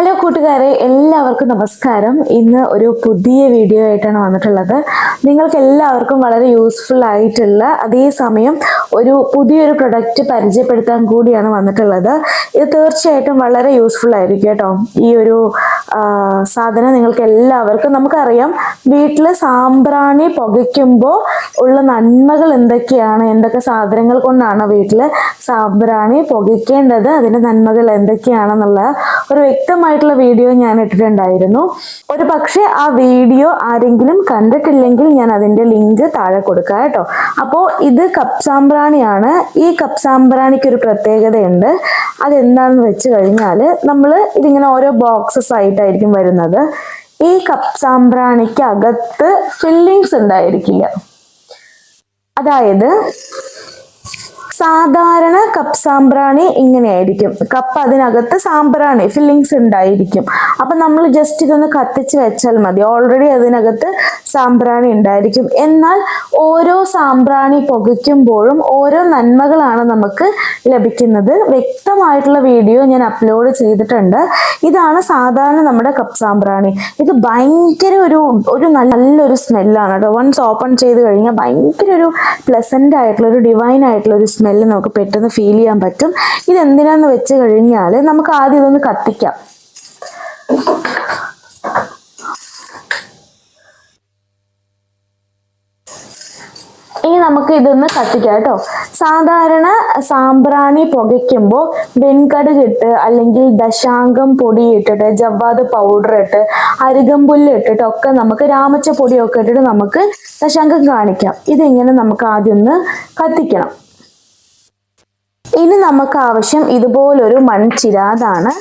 Hello കൂട്ടുകാരെ എല്ലാവർക്കും നമസ്കാരം. ഇന്ന് ഒരു പുതിയ വീഡിയോ ആയിട്ടാണ് വന്നിട്ടുള്ളത്. നിങ്ങൾക്ക് എല്ലാവർക്കും വളരെ യൂസ്ഫുൾ ആയിട്ടുള്ള അതേസമയം ഒരു പുതിയൊരു പ്രൊഡക്റ്റ് പരിചയപ്പെടുത്താൻ കൂടിയാണ് വന്നിട്ടുള്ളത്. ഇത് തീർച്ചയായിട്ടും വളരെ യൂസ്ഫുൾ ആയിരിക്കും കേട്ടോ. ഈ ഒരു സാധനം നിങ്ങൾക്ക് എല്ലാവർക്കും നമുക്കറിയാം. വീട്ടിൽ സാമ്പ്രാണി പുകയ്ക്കുമ്പോൾ ഉള്ള നന്മകൾ എന്തൊക്കെയാണ്? എന്തൊക്കെ സാധനങ്ങൾ കൊണ്ടാണ് വീട്ടിൽ സാമ്പ്രാണി പുകയ്ക്കേണ്ടത്? അതിന്റെ നന്മകൾ എന്തൊക്കെയാണെന്നുള്ള ഒരു വ്യക്തമായിട്ടുള്ള വീഡിയോ ഞാൻ ഇട്ടിട്ടുണ്ടായിരുന്നു. ഒരു പക്ഷേ ആ വീഡിയോ ആരെങ്കിലും കണ്ടിട്ടില്ലെങ്കിൽ ഞാൻ അതിന്റെ ലിങ്ക് താഴെ കൊടുക്കാം കേട്ടോ. അപ്പോൾ ഇത് കപ്പ് സാമ്പ്രാണിയാണ്. ഈ കപ്പ് സാമ്പ്രാണിക്ക് ഒരു പ്രത്യേകതയുണ്ട്. അതെന്താണെന്ന് വെച്ച് കഴിഞ്ഞാൽ നമ്മൾ ഇതിങ്ങനെ ഓരോ ബോക്സസ് ആയിട്ടായിരിക്കും വരുന്നത്. ഈ കപ്പ് അകത്ത് ഫില്ലിങ്സ് ഉണ്ടായിരിക്കില്ല. അതായത് സാധാരണ കപ്പ് സാമ്പ്രാണി ഇങ്ങനെയായിരിക്കും. കപ്പ് അതിനകത്ത് സാമ്പ്രാണി ഫില്ലിങ്സ് ഉണ്ടായിരിക്കും. അപ്പൊ നമ്മൾ ജസ്റ്റ് ഇതൊന്ന് കത്തിച്ച് വെച്ചാൽ മതി. ഓൾറെഡി അതിനകത്ത് സാമ്പ്രാണി ഉണ്ടായിരിക്കും. എന്നാൽ ഓരോ സാമ്പ്രാണി പുകയ്ക്കുമ്പോഴും ഓരോ നന്മകളാണ് നമുക്ക് ലഭിക്കുന്നത്. വ്യക്തമായിട്ടുള്ള വീഡിയോ ഞാൻ അപ്ലോഡ് ചെയ്തിട്ടുണ്ട്. ഇതാണ് സാധാരണ നമ്മുടെ കപ്പ് സാമ്പ്രാണി. ഇത് ഭയങ്കര ഒരു ഒരു നല്ലൊരു സ്മെല്ലാണ് കേട്ടോ. വൺസ് ഓപ്പൺ ചെയ്ത് കഴിഞ്ഞാൽ ഭയങ്കര ഒരു പ്ലസന്റ് ആയിട്ടുള്ള ഒരു ഡിവൈൻ ആയിട്ടുള്ള ഒരു സ്മെല്ല് നമുക്ക് പെട്ടെന്ന് ഫീൽ ചെയ്യാൻ പറ്റും. ഇത് എന്തിനാന്ന് വെച്ച് കഴിഞ്ഞാൽ നമുക്ക് ആദ്യം ഇതൊന്ന് കത്തിക്കാം. ഇനി നമുക്ക് ഇതൊന്ന് കത്തിക്കാം കേട്ടോ. സാധാരണ സാമ്പ്രാണി പുകയ്ക്കുമ്പോൾ വെൺകടുക് ഇട്ട് അല്ലെങ്കിൽ ദശാങ്കം പൊടി ഇട്ടിട്ട് ജവ്വാദ് പൗഡർ ഇട്ട് അരികമ്പുല്ല് ഇട്ടിട്ട് ഒക്കെ നമുക്ക് രാമച്ച പൊടിയൊക്കെ ഇട്ടിട്ട് നമുക്ക് ദശാങ്കം കാണിക്കാം. ഇതിങ്ങനെ നമുക്ക് ആദ്യം ഒന്ന് കത്തിക്കണം. ഇനി നമുക്ക് ആവശ്യം ഇതുപോലൊരു മൺചിരാതാണ്.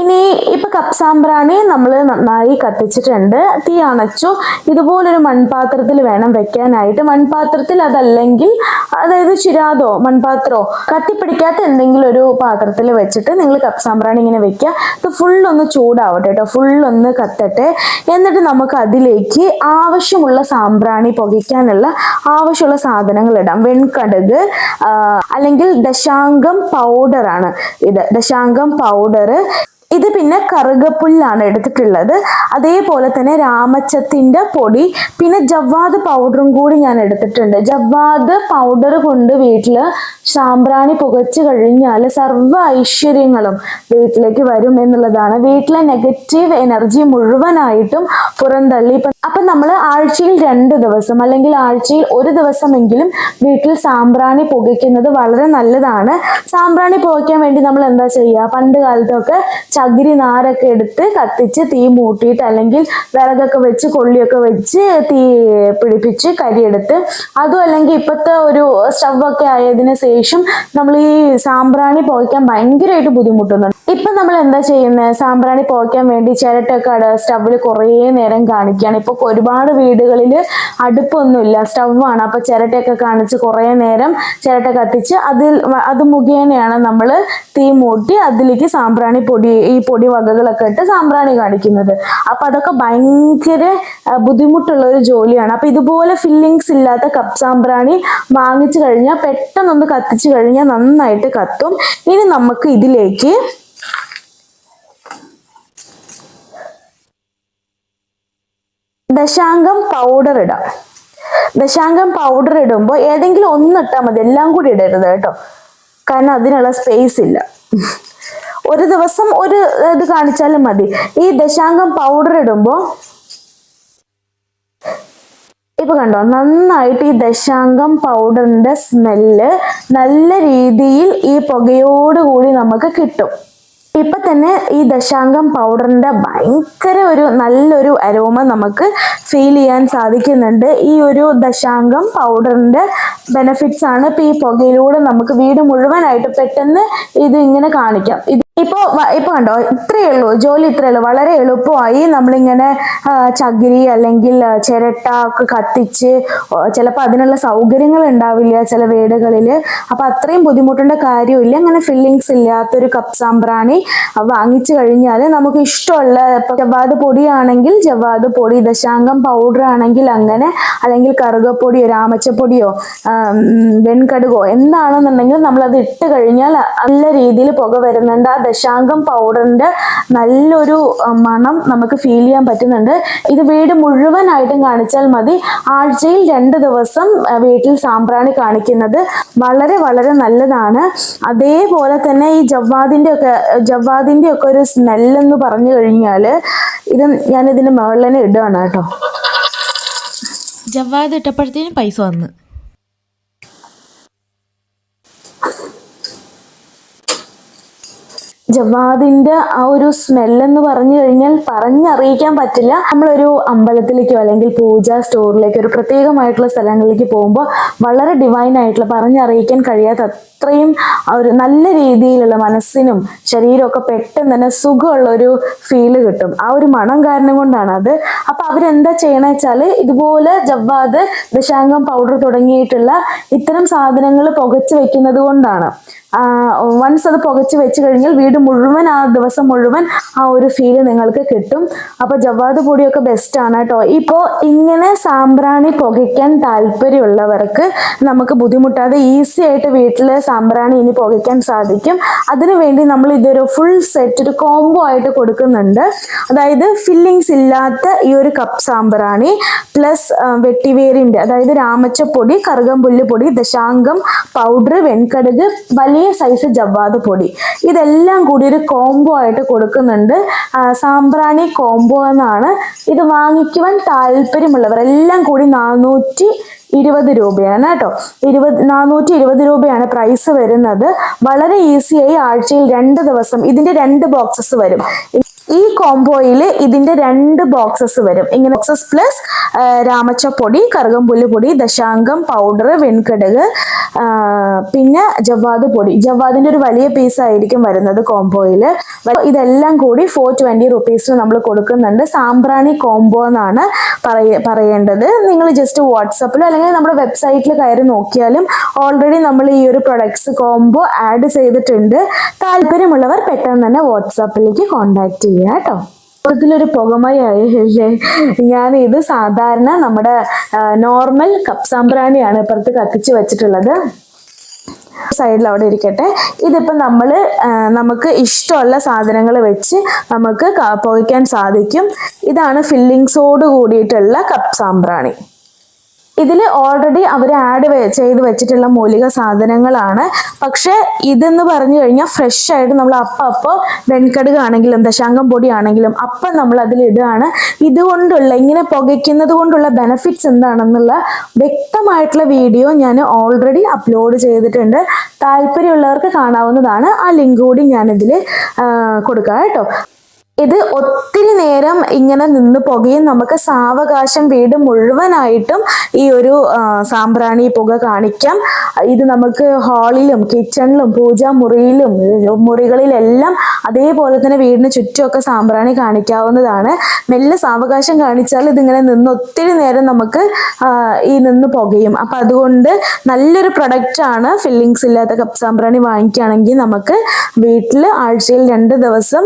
ഇനി ഇപ്പൊ കപ്പ് സാമ്പ്രാണി നമ്മൾ നന്നായി കത്തിച്ചിട്ടുണ്ട്. തീ അണച്ചു. ഇതുപോലൊരു മൺപാത്രത്തിൽ വേണം വെക്കാനായിട്ട്. മൺപാത്രത്തിൽ അതല്ലെങ്കിൽ അതായത് ചിരാതോ മൺപാത്രമോ കത്തിപ്പിടിക്കാത്ത എന്തെങ്കിലും ഒരു പാത്രത്തിൽ വെച്ചിട്ട് നിങ്ങൾ കപ്പ് സാമ്പ്രാണി ഇങ്ങനെ വെക്കുക. ഇത് ഫുള്ളൊന്ന് ചൂടാവട്ടെ കേട്ടോ ഫുള്ളൊന്ന് കത്തട്ടെ. എന്നിട്ട് നമുക്ക് അതിലേക്ക് ആവശ്യമുള്ള സാമ്പ്രാണി പുകയ്ക്കാനുള്ള ആവശ്യമുള്ള സാധനങ്ങൾ ഇടാം. വെൺകടുക് അല്ലെങ്കിൽ ദശാങ്കം പൗഡറാണ് ഇത്. ദശാങ്കം പൗഡർ ഇത് പിന്നെ കറുകപ്പുല്ലാണ് എടുത്തിട്ടുള്ളത്. അതേപോലെ തന്നെ രാമച്ചത്തിന്റെ പൊടി പിന്നെ ജവ്വാദ് പൗഡറും കൂടി ഞാൻ എടുത്തിട്ടുണ്ട്. ജവ്വാദ് പൗഡർ കൊണ്ട് വീട്ടിൽ സാമ്പ്രാണി പുകച്ചു കഴിഞ്ഞാൽ സർവ ഐശ്വര്യങ്ങളും വീട്ടിലേക്ക് വരും എന്നുള്ളതാണ്. വീട്ടിലെ നെഗറ്റീവ് എനർജി മുഴുവനായിട്ടും പുറന്തള്ളി. ഇപ്പം അപ്പം നമ്മൾ ആഴ്ചയിൽ രണ്ട് ദിവസം അല്ലെങ്കിൽ ആഴ്ചയിൽ ഒരു ദിവസമെങ്കിലും വീട്ടിൽ സാമ്പ്രാണി പുകയ്ക്കുന്നത് വളരെ നല്ലതാണ്. സാമ്പ്രാണി പുകയ്ക്കാൻ വേണ്ടി നമ്മൾ എന്താ ചെയ്യുക? പണ്ട് കാലത്തൊക്കെ ചകിരി നാരൊക്കെ എടുത്ത് കത്തിച്ച് തീ മൂട്ടിയിട്ട് അല്ലെങ്കിൽ വിറകൊക്കെ വെച്ച് കൊള്ളിയൊക്കെ വെച്ച് തീ പിടിപ്പിച്ച് കരിയെടുത്ത് അതും അല്ലെങ്കിൽ ഇപ്പോഴത്തെ ഒരു സ്റ്റവൊക്കെ ആയതിനു ശേഷം നമ്മൾ ഈ സാമ്പ്രാണി പുകയ്ക്കാൻ ഭയങ്കരമായിട്ട് ബുദ്ധിമുട്ടുന്നുണ്ട്. ഇപ്പം നമ്മൾ എന്താ ചെയ്യുന്നത് സാമ്പ്രാണി പുകയ്ക്കാൻ വേണ്ടി ചിരട്ടയൊക്കെ സ്റ്റവിൽ കുറേ നേരം കാണിക്കുകയാണ്. ഇപ്പോൾ ഒരുപാട് വീടുകളിൽ അടുപ്പൊന്നുമില്ല. സ്റ്റവാണ്. അപ്പോൾ ചിരട്ടയൊക്കെ കാണിച്ച് കുറേ നേരം ചിരട്ട കത്തിച്ച് അതിൽ അത് മുഖേനയാണ് നമ്മൾ തീ മൂട്ടി അതിലേക്ക് സാമ്പ്രാണി പൊടി പൊടി വകകളൊക്കെ ഇട്ട് സാമ്പ്രാണി കാണിക്കുന്നത്. അപ്പൊ അതൊക്കെ ഭയങ്കര ബുദ്ധിമുട്ടുള്ള ഒരു ജോലിയാണ്. അപ്പൊ ഇതുപോലെ ഫില്ലിങ്സ് ഇല്ലാത്ത കപ്പ് സാമ്പ്രാണി വാങ്ങിച്ചു കഴിഞ്ഞാൽ പെട്ടെന്നൊന്ന് കത്തിച്ചു കഴിഞ്ഞാൽ നന്നായിട്ട് കത്തും. ഇനി നമുക്ക് ഇതിലേക്ക് ദശാങ്കം പൗഡർ ഇടാം. ദശാങ്കം പൗഡർ ഇടുമ്പോൾ ഏതെങ്കിലും ഒന്നിട്ടാൽ മതി. എല്ലാം കൂടി ഇടരുത് കേട്ടോ. കാരണം അതിനുള്ള സ്പേസ് ഇല്ല. ഒരു ദിവസം ഒരു ഇത് കാണിച്ചാലും മതി. ഈ ദശാംഗം പൗഡർ ഇടുമ്പോൾ ഇപ്പൊ കണ്ടോ നന്നായിട്ട് ഈ ദശാംഗം പൗഡറിന്റെ സ്മെല്ല് നല്ല രീതിയിൽ ഈ പുകയോട് കൂടി നമുക്ക് കിട്ടും. ഇപ്പൊ തന്നെ ഈ ദശാംഗം പൗഡറിന്റെ ഭയങ്കര ഒരു നല്ലൊരു അരോമ നമുക്ക് ഫീൽ ചെയ്യാൻ സാധിക്കുന്നുണ്ട്. ഈ ഒരു ദശാംഗം പൗഡറിന്റെ ബെനിഫിറ്റ്സ് ആണ് ഇപ്പൊ ഈ പുകയിലൂടെ നമുക്ക് വീട് മുഴുവനായിട്ട് പെട്ടെന്ന് ഇത് ഇങ്ങനെ കാണിക്കാം. ഇപ്പോ ഇപ്പൊ കണ്ടോ? ഇത്രയേ ഉള്ളൂ. ജോലി ഇത്രയേ ഉള്ളൂ. വളരെ എളുപ്പമായി നമ്മളിങ്ങനെ ചകിരി അല്ലെങ്കിൽ ചിരട്ട ഒക്കെ കത്തിച്ച് ചിലപ്പോൾ അതിനുള്ള സൗകര്യങ്ങൾ ഉണ്ടാവില്ല ചില വീടുകളിൽ അപ്പൊ അത്രയും ബുദ്ധിമുട്ടേണ്ട കാര്യമില്ല അങ്ങനെ ഫില്ലിങ്സ് ഇല്ലാത്തൊരു കപ്പ് സാമ്പ്രാണി വാങ്ങിച്ചു കഴിഞ്ഞാൽ നമുക്ക് ഇഷ്ടമുള്ള ജവാദ് പൊടിയാണെങ്കിൽ ജവാദ് പൊടി ദശാംഗം പൗഡർ ആണെങ്കിൽ അങ്ങനെ അല്ലെങ്കിൽ കറുകപ്പൊടിയോ രാമച്ചപ്പൊടിയോ വെൺകടുകോ എന്താണെന്നുണ്ടെങ്കിൽ നമ്മൾ അത് ഇട്ട് കഴിഞ്ഞാൽ നല്ല രീതിയിൽ പുക വരുന്നുണ്ട്. ആ ദശാങ്കം പൗഡറിന്റെ നല്ലൊരു മണം നമുക്ക് ഫീൽ ചെയ്യാൻ പറ്റുന്നുണ്ട്. ഇത് വീട് മുഴുവനായിട്ടും കാണിച്ചാൽ മതി. ആഴ്ചയിൽ രണ്ട് ദിവസം വീട്ടിൽ സാമ്പ്രാണി കാണിക്കുന്നത് വളരെ വളരെ നല്ലതാണ്. അതേപോലെ തന്നെ ഈ ജവ്വാദിന്റെ ഒക്കെ ജവ്വാദിന്റെ ഒക്കെ ഒരു സ്മെല്ലെന്ന് പറഞ്ഞു കഴിഞ്ഞാൽ ഇത് ഞാൻ ഇതിന്റെ മുകളിൽ തന്നെ ഇടുകയാണ് കേട്ടോ. ജവ്വാദ് ഇട്ടപ്പോഴത്തേനും പൈസ വന്ന്. ജവാദിന്റെ ആ ഒരു സ്മെല്ലെന്ന് പറഞ്ഞു കഴിഞ്ഞാൽ പറഞ്ഞറിയിക്കാൻ പറ്റില്ല. നമ്മളൊരു അമ്പലത്തിലേക്കോ അല്ലെങ്കിൽ പൂജ സ്റ്റോറിലേക്കോ ഒരു പ്രത്യേകമായിട്ടുള്ള സ്ഥലങ്ങളിലേക്ക് പോകുമ്പോൾ വളരെ ഡിവൈൻ ആയിട്ടുള്ള പറഞ്ഞറിയിക്കാൻ കഴിയാത്ത അത്രയും ഒരു നല്ല രീതിയിലുള്ള മനസ്സിനും ശരീരമൊക്കെ പെട്ടെന്ന് തന്നെ സുഖമുള്ള ഒരു ഫീൽ കിട്ടും. ആ ഒരു മണം കാരണം കൊണ്ടാണ് അത്. അപ്പൊ അവരെന്താ ചെയ്യണ വെച്ചാൽ ഇതുപോലെ ജവ്വാദ് ദശാംഗം പൗഡർ തുടങ്ങിയിട്ടുള്ള ഇത്തരം സാധനങ്ങൾ പുകച്ചു വെക്കുന്നത് കൊണ്ടാണ്. വൺസ് അത് പുകച്ച് വെച്ച് കഴിഞ്ഞാൽ വീട് മുഴുവൻ ആ ദിവസം മുഴുവൻ ആ ഒരു ഫീൽ നിങ്ങൾക്ക് കിട്ടും. അപ്പൊ ജവാദ് പൊടിയൊക്കെ ബെസ്റ്റ് ആണ് കേട്ടോ. ഇപ്പോ ഇങ്ങനെ സാമ്പ്രാണി പുകയ്ക്കാൻ താല്പര്യമുള്ളവർക്ക് നമുക്ക് ബുദ്ധിമുട്ടാതെ ഈസി ആയിട്ട് വീട്ടിൽ സാമ്പ്രാണി ഇനി പുകയ്ക്കാൻ സാധിക്കും. അതിനു വേണ്ടി നമ്മൾ ഇതൊരു ഫുൾ സെറ്റ് ഒരു കോംബോ ആയിട്ട് കൊടുക്കുന്നുണ്ട്. അതായത് ഫില്ലിങ്സ് ഇല്ലാത്ത ഈ ഒരു കപ്പ് സാമ്പ്രാണി പ്ലസ് വെട്ടിവേരിന്റെ അതായത് രാമച്ചപ്പൊടി കറുകമ്പുല്ല് പൊടി ദശാംഗം പൗഡർ വെൺകടുക് വലിയ സൈസ് ജവാദ് പൊടി. ഇതെല്ലാം കൂടി ഒരു കോംബോ ആയിട്ട് കൊടുക്കുന്നുണ്ട്. സാമ്പ്രാണി കോംബോ എന്നാണ്. ഇത് വാങ്ങിക്കുവാൻ താല്പര്യമുള്ളവർ എല്ലാം കൂടി നാനൂറ്റി ഇരുപത് രൂപയാണ് കേട്ടോ. ഇരുപത് നാനൂറ്റി ഇരുപത് രൂപയാണ് പ്രൈസ് വരുന്നത്. വളരെ ഈസിയായി ആഴ്ചയിൽ രണ്ട് ദിവസം ഇതിന്റെ രണ്ട് ബോക്സസ് വരും. ഈ കോംബോയിൽ ഇതിന്റെ രണ്ട് ബോക്സസ് വരും. ഇങ്ങനെ ബോക്സസ് പ്ലസ് രാമച്ചപ്പൊടി കറുകമ്പുല്ല് പൊടി ദശാംഗം പൗഡർ വെൺകടുക് പിന്നെ ജവാദ് പൊടി. ജവാദിന്റെ ഒരു വലിയ പീസ് ആയിരിക്കും വരുന്നത് കോംബോയിൽ ഇതെല്ലാം കൂടി ഫോർ ട്വന്റി റുപ്പീസിന് നമ്മൾ കൊടുക്കുന്നുണ്ട്. സാമ്പ്രാണി കോംബോ എന്നാണ് പറയ പറയേണ്ടത്. നിങ്ങൾ ജസ്റ്റ് വാട്സപ്പിലോ അല്ലെങ്കിൽ നമ്മുടെ വെബ്സൈറ്റിൽ കയറി നോക്കിയാലും ഓൾറെഡി നമ്മൾ ഈ ഒരു പ്രൊഡക്ട്സ് കോംബോ ആഡ് ചെയ്തിട്ടുണ്ട്. താല്പര്യമുള്ളവർ പെട്ടെന്ന് തന്നെ വാട്സാപ്പിലേക്ക് കോൺടാക്ട് ചെയ്യുക കേട്ടോ ഇതിലൊരു പുകമയായില്ലേ ഞാൻ ഇത് സാധാരണ നമ്മുടെ നോർമൽ കപ്പ് സാമ്പ്രാണിയാണ് ഇപ്പുറത്ത് കത്തിച്ച് വെച്ചിട്ടുള്ളത്. സൈഡിൽ അവിടെ ഇരിക്കട്ടെ. ഇതിപ്പോൾ നമ്മൾ നമുക്ക് ഇഷ്ടമുള്ള സാധനങ്ങൾ വെച്ച് നമുക്ക് പുകയ്ക്കാൻ സാധിക്കും. ഇതാണ് ഫില്ലിങ്സോട് കൂടിയിട്ടുള്ള കപ്പ് സാമ്പ്രാണി. ഇതിൽ ഓൾറെഡി അവർ ആഡ് ചെയ്ത് വെച്ചിട്ടുള്ള മൂലിക സാധനങ്ങളാണ്. പക്ഷെ ഇതെന്ന് പറഞ്ഞു കഴിഞ്ഞാൽ ഫ്രഷ് ആയിട്ട് നമ്മൾ അപ്പം അപ്പോൾ വെൺകടുക് ആണെങ്കിലും ദശാങ്കം പൊടി ആണെങ്കിലും അപ്പം നമ്മൾ അതിൽ ഇടുകയാണ് ഇതുകൊണ്ടുള്ള ഇങ്ങനെ പുകയ്ക്കുന്നത് കൊണ്ടുള്ള ബെനഫിറ്റ്സ് എന്താണെന്നുള്ള വ്യക്തമായിട്ടുള്ള വീഡിയോ ഞാൻ ഓൾറെഡി അപ്ലോഡ് ചെയ്തിട്ടുണ്ട്. താല്പര്യമുള്ളവർക്ക് കാണാവുന്നതാണ്. ആ ലിങ്ക് കൂടി ഞാനിതിൽ കൊടുക്കാം കേട്ടോ. ഇത് ഒത്തിരി നേരം ഇങ്ങനെ നിന്ന് പുകയും നമുക്ക് സാവകാശം വീട് മുഴുവനായിട്ടും ഈ ഒരു സാമ്പ്രാണി പുക കാണിക്കാം. ഇത് നമുക്ക് ഹാളിലും കിച്ചണിലും പൂജാമുറിയിലും മുറിയിലും മുറികളിലെല്ലാം അതേപോലെ തന്നെ വീടിന് ചുറ്റുമൊക്കെ സാമ്പ്രാണി കാണിക്കാവുന്നതാണ്. മെല്ലെ സാവകാശം കാണിച്ചാൽ ഇതിങ്ങനെ നിന്ന് ഒത്തിരി നേരം നമുക്ക് ഈ നിന്ന് പുകയും. അപ്പം അതുകൊണ്ട് നല്ലൊരു പ്രൊഡക്റ്റാണ് ഫില്ലിങ്സ് ഇല്ലാത്ത കപ്പ് സാമ്പ്രാണി വാങ്ങിക്കുകയാണെങ്കിൽ നമുക്ക് വീട്ടിൽ ആഴ്ചയിൽ രണ്ട് ദിവസം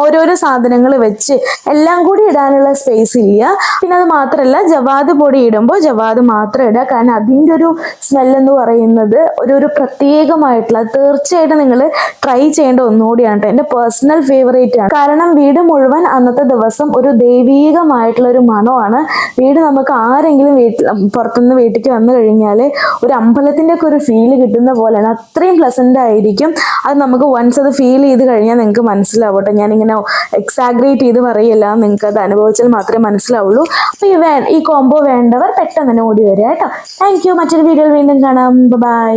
ഓരോരോ സാധനങ്ങൾ വെച്ച് എല്ലാം കൂടി ഇടാനുള്ള സ്പേസ് ഇല്ല. പിന്നെ അത് മാത്രമല്ല ജവാദ് പൊടി ഇടുമ്പോൾ ജവാദ് മാത്രം ഇടുക കാരണം അതിന്റെ ഒരു സ്മെല്ലെന്ന് പറയുന്നത് ഒരു ഒരു പ്രത്യേകമായിട്ടുള്ള തീർച്ചയായിട്ടും നിങ്ങൾ ട്രൈ ചെയ്യേണ്ട ഒന്നുകൂടിയാണ് കേട്ടോ. എന്റെ പേഴ്സണൽ ഫേവറേറ്റ് ആണ്. കാരണം വീട് മുഴുവൻ അന്നത്തെ ദിവസം ഒരു ദൈവീകമായിട്ടുള്ള ഒരു മണമാണ്. വീട് നമുക്ക് ആരെങ്കിലും വീട്ടിൽ പുറത്തുനിന്ന് വീട്ടിൽ വന്നു കഴിഞ്ഞാൽ ഒരു അമ്പലത്തിന്റെ ഒക്കെ ഒരു ഫീൽ കിട്ടുന്ന പോലെയാണ്. അത്രയും പ്ലസന്റ് ആയിരിക്കും. അത് നമുക്ക് വൺസ് അത് ഫീൽ ചെയ്ത് കഴിഞ്ഞാൽ നിങ്ങൾക്ക് മനസ്സിലാവട്ടെ ഞാനിങ്ങനെ എക്സാഗ്രേറ്റ് ചെയ്ത് പറയില്ല. നിങ്ങൾക്ക് അത് അനുഭവിച്ചാൽ മാത്രമേ മനസ്സിലാവുള്ളൂ. അപ്പോൾ ഈ വേ ഈ കോംബോ വേണ്ടവർ പെട്ടെന്ന് തന്നെ ഓടി വരിക കേട്ടോ. താങ്ക് യു മറ്റൊരു വീഡിയോയിൽ വീണ്ടും കാണാം. ബൈ